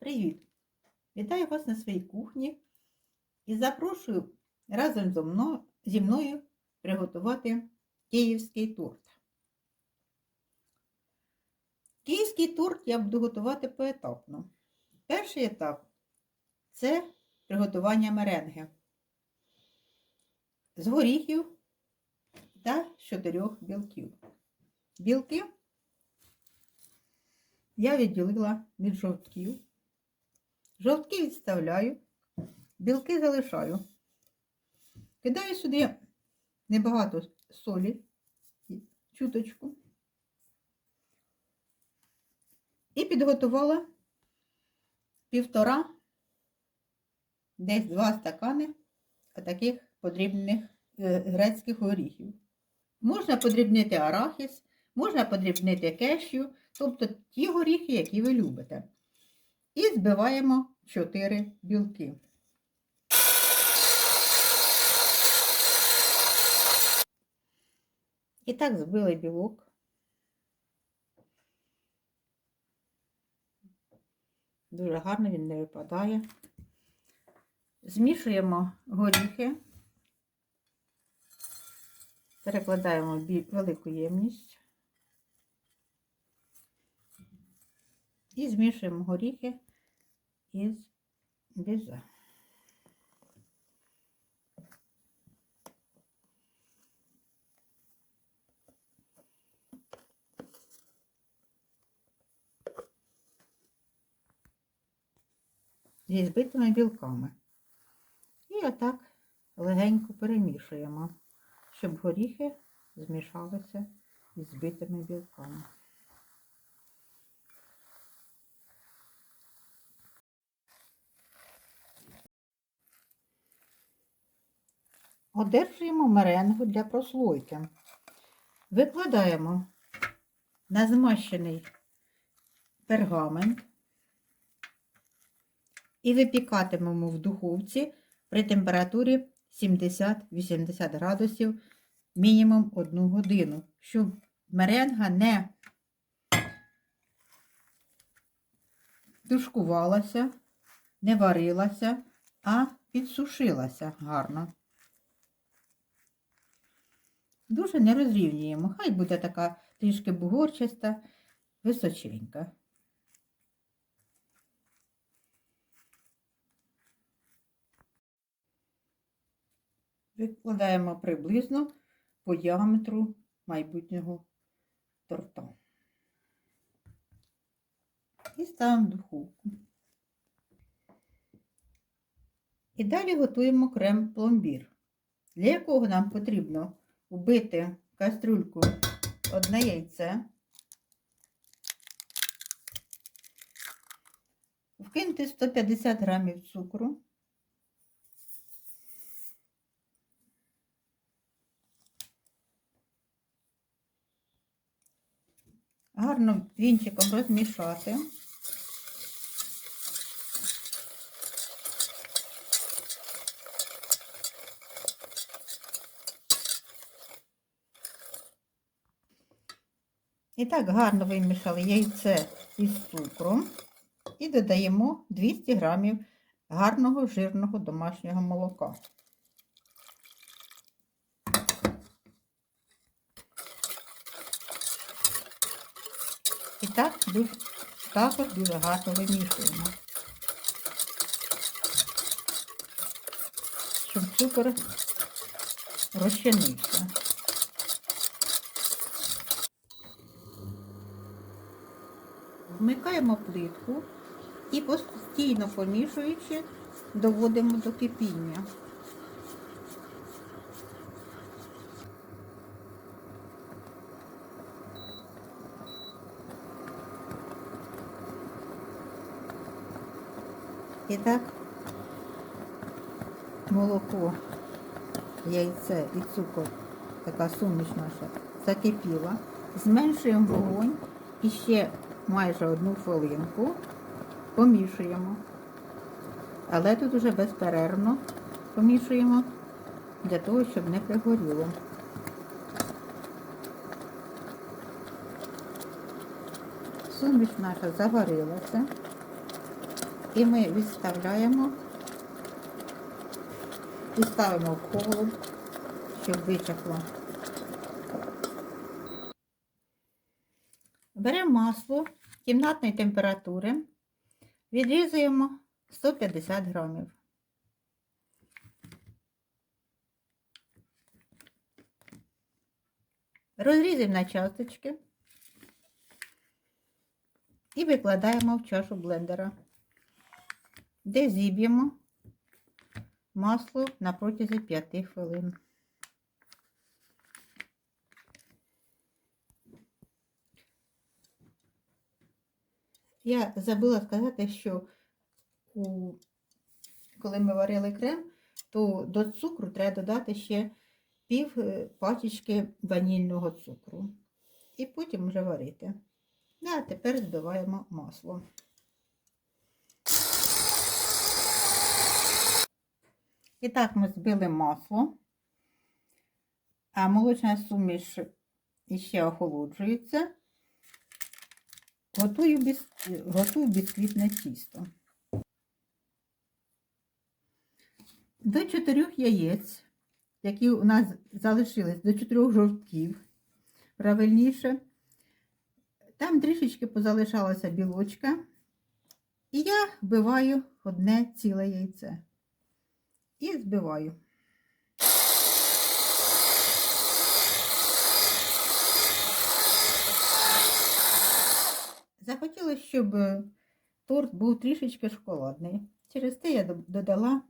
Привіт! Вітаю вас на своїй кухні і запрошую разом зі мною приготувати київський торт. Київський торт я буду готувати поетапно. Перший етап це приготування меренги з горіхів та з чотирьох білків. Білки я відділила від жовтків. Жовтки відставляю, білки залишаю. Кидаю сюди небагато солі, чуточку. І підготувала півтора, десь два стакани таких подрібних е, грецьких горіхів. Можна подрібнити арахіс, можна подрібнити кешю, тобто ті горіхи, які ви любите. І збиваємо 4 білки. І так збили білок. Дуже гарно він не випадає. Змішуємо горіхи, перекладаємо велику ємність і змішуємо горіхи із бізе. Зі збитими білками. І отак легенько перемішуємо, щоб горіхи змішалися із збитими білками. Одержуємо меренгу для прослойки. Викладаємо на змащений пергамент і випікатимемо в духовці при температурі 70-80 градусів мінімум 1 годину, щоб меренга не тушкувалася, не варилася, а підсушилася гарно. Дуже не розрівнюємо. Хай буде така трішки бугорчаста, височенька. Викладаємо приблизно по діаметру майбутнього торта. І ставимо в духовку. І далі готуємо крем пломбір, для якого нам потрібно вбити кастрюльку одне яйце, вкинути 150 грамів цукру, гарно вінчиком розмішати. І так гарно вимішали яйце із цукром і додаємо 200 грамів гарного жирного домашнього молока. І так також дуже гарно вимішуємо, щоб цукор розчинився. Вмикаємо плитку і постійно помішуючи, доводимо до кипіння. І так молоко, яйце і цукор, така суміш наша, закипіла. Зменшуємо вогонь і ще майже одну хвилинку помішуємо. Але тут уже безперервно помішуємо для того, щоб не пригоріло. Суміш наша заварилася. І ми відставляємо і ставимо в холод, щоб вичахло. Беремо масло кімнатної температури, відрізуємо 150 грамів. Розрізаємо на часточки і викладаємо в чашу блендера, де зіб'ємо масло на протязі 5 хвилин. Я забула сказати, що у, коли ми варили крем, то до цукру треба додати ще пів е, пачечки ванільного цукру. І потім вже варити. Ну, А тепер збиваємо масло. І так ми збили масло, а молочна суміш іще охолоджується. Готую, біс... Готую бісквітне тісто. До чотирьох яєць, які у нас залишились, до чотирьох жовтків, правильніше. Там трішечки позалишалася білочка. І я вбиваю одне ціле яйце. І збиваю. Захотілося, щоб торт був трішечки шоколадний. Через те я додала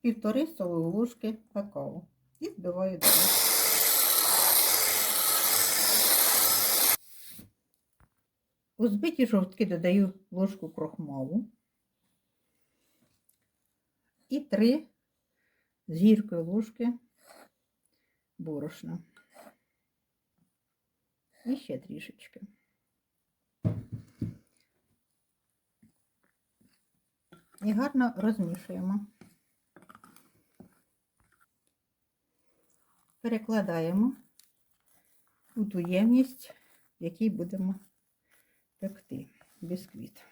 півтори столові ложки какао і збиваю далі. У збиті жовтки додаю ложку крохмалу і три з гіркою ложки борошна. І ще трішечки. І гарно розмішуємо. Перекладаємо у ту ємність, в якій будемо пекти бісквіт.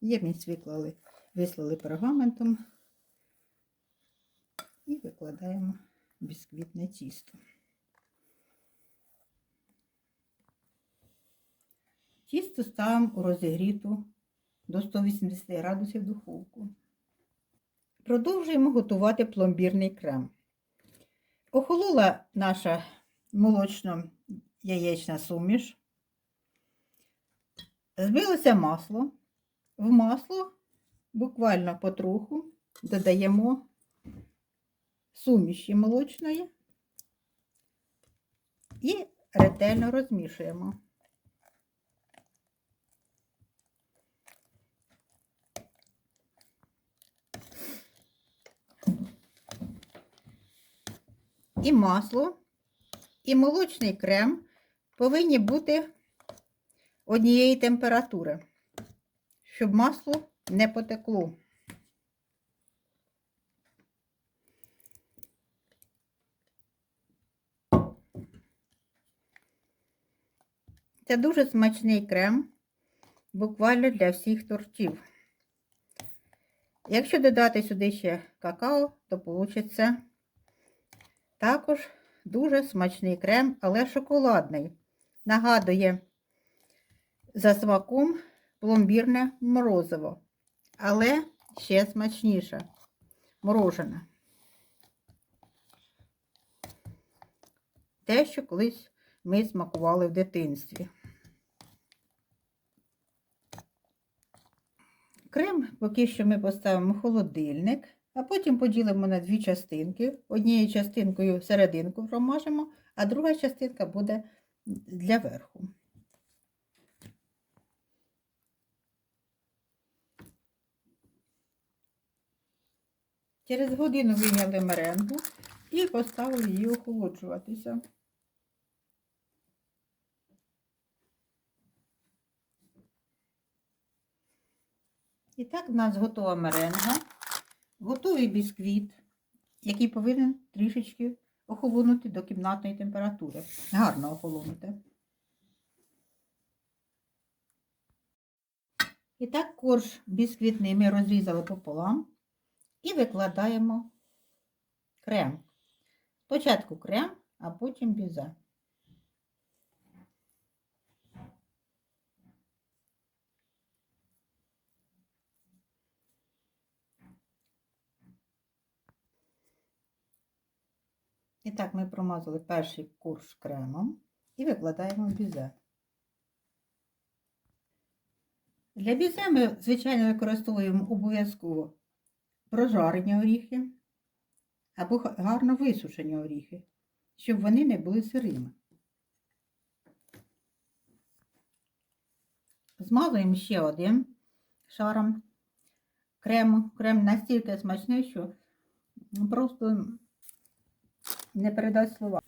Ємність виклали, вислали пергаментом і викладаємо бісквітне тісто. Тісто ставимо у розігріту до 180 градусів духовку. Продовжуємо готувати пломбірний крем. Охолола наша молочно-яєчна суміш. Збилося масло. В масло буквально потроху додаємо суміші молочної і ретельно розмішуємо. І масло, і молочний крем повинні бути однієї температури, щоб масло не потекло. Це дуже смачний крем, буквально для всіх тортів. Якщо додати сюди ще какао, то вийде також дуже смачний крем, але шоколадний. Нагадує за смаком пломбірне морозиво, але ще смачніше морожене. Те, що колись ми смакували в дитинстві. Крем поки що ми поставимо в холодильник, а потім поділимо на дві частинки. Однією частинкою серединку промажемо, а друга частинка буде для верху. Через годину вийняли меренгу і поставили її охолоджуватися. І так в нас готова меренга, Готовий бісквіт, який повинен трішечки охолонути до кімнатної температури. Гарно охолонути. І так корж бісквітний ми розрізали пополам і викладаємо крем. Спочатку крем, а потім бізе. І так ми промазали перший корж кремом і викладаємо в бізе. Для бізе ми, звичайно, використовуємо обов'язково прожарені оріхи або га- гарно висушені оріхи, щоб вони не були сирими. Змазуємо ще один шаром крему. Крем настільки смачний, що просто не передасть слова.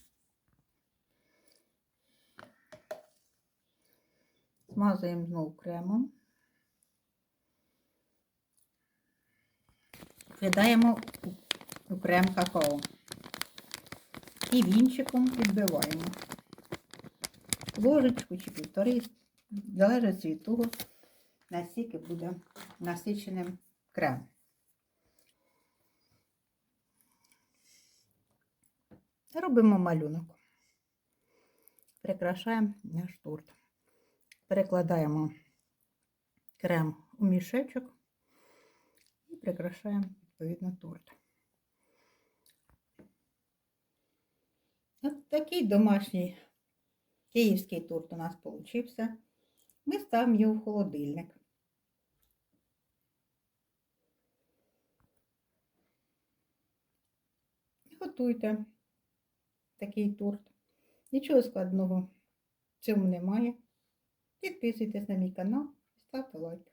Змазуємо знову кремом. Кидаємо у- крем какао. І вінчиком підбиваємо. Ложечку чи півтори, залежить від того, наскільки буде насиченим крем. Робимо малюнок. Прикрашаємо наш торт. Перекладаємо крем у мішечок і прикрашаємо відповідно торт. От такий домашній київський торт у нас получився. Ми ставимо його в холодильник. Готуйте такий торт. Нічого складного в цьому немає. Підписуйтесь на мій канал і ставте лайк.